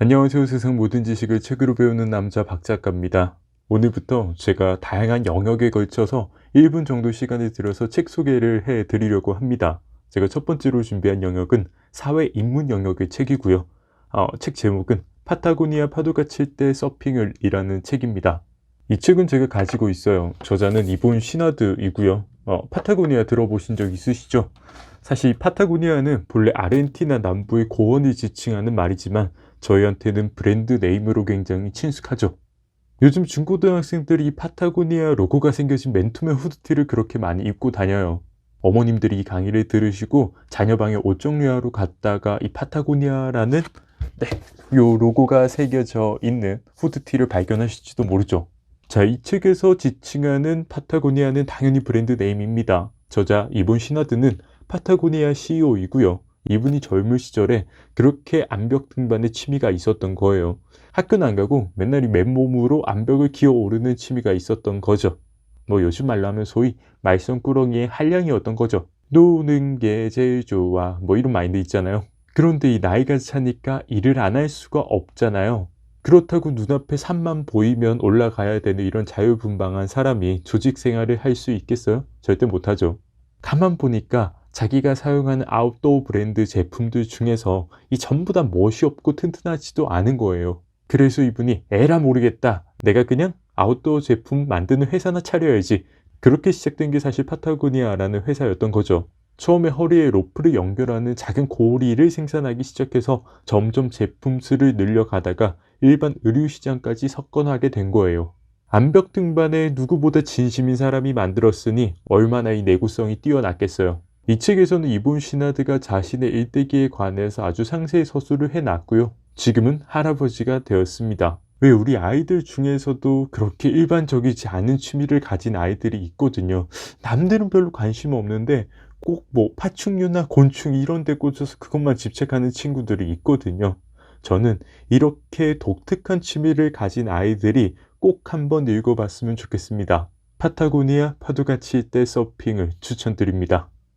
안녕하세요. 세상 모든 지식을 책으로 배우는 남자 박 작가입니다. 오늘부터 제가 다양한 영역에 걸쳐서 1분 정도 시간을 들여서 책 소개를 해 드리려고 합니다. 제가 첫 번째로 준비한 영역은 사회 인문 영역의 책이고요. 어, 책 제목은 파타고니아 파도가 칠 때 서핑을 이라는 책입니다. 이 책은 제가 가지고 있어요. 저자는 이본 시나드이고요. 어, 파타고니아 들어보신 적 있으시죠? 사실 파타고니아는 본래 아르헨티나 남부의 고원을 지칭하는 말이지만 저희한테는 브랜드 네임으로 굉장히 친숙하죠. 요즘 중고등학생들이 파타고니아 로고가 생겨진 맨투맨 후드티를 그렇게 많이 입고 다녀요. 어머님들이 이 강의를 들으시고 자녀 방에 옷 정리하러 갔다가 이 파타고니아라는 네, 요 로고가 새겨져 있는 후드티를 발견하실지도 모르죠. 자, 이 책에서 지칭하는 파타고니아는 당연히 브랜드 네임입니다. 저자 이본 시나드는 파타고니아 CEO이고요. 이분이 젊은 시절에 그렇게 암벽 등반의 취미가 있었던 거예요. 학교는 안 가고 맨날 이 맨몸으로 암벽을 기어 오르는 취미가 있었던 거죠. 뭐 요즘 말로 하면 소위 말썽꾸러기의 한량이었던 거죠. 노는 게 제일 좋아. 뭐 이런 마인드 있잖아요. 그런데 이 나이가 차니까 일을 안 할 수가 없잖아요. 그렇다고 눈앞에 산만 보이면 올라가야 되는 이런 자유분방한 사람이 조직 생활을 할 수 있겠어요? 절대 못하죠. 가만 보니까 자기가 사용하는 아웃도어 브랜드 제품들 중에서 이 전부 다 멋이 없고 튼튼하지도 않은 거예요. 그래서 이분이 에라 모르겠다. 내가 그냥 아웃도어 제품 만드는 회사나 차려야지. 그렇게 시작된 게 사실 파타고니아라는 회사였던 거죠. 처음에 허리에 로프를 연결하는 작은 고리를 생산하기 시작해서 점점 제품 수를 늘려가다가 일반 의류 시장까지 석권하게 된 거예요. 암벽 등반에 누구보다 진심인 사람이 만들었으니 얼마나 이 내구성이 뛰어났겠어요. 이 책에서는 이본 시나드가 자신의 일대기에 관해서 아주 상세히 서술을 해놨고요. 지금은 할아버지가 되었습니다. 왜 우리 아이들 중에서도 그렇게 일반적이지 않은 취미를 가진 아이들이 있거든요. 남들은 별로 관심 없는데 꼭 뭐 파충류나 곤충 이런 데 꽂혀서 그것만 집착하는 친구들이 있거든요. 저는 이렇게 독특한 취미를 가진 아이들이 꼭 한번 읽어봤으면 좋겠습니다. 파타고니아 파도가 칠때 서핑을 추천드립니다.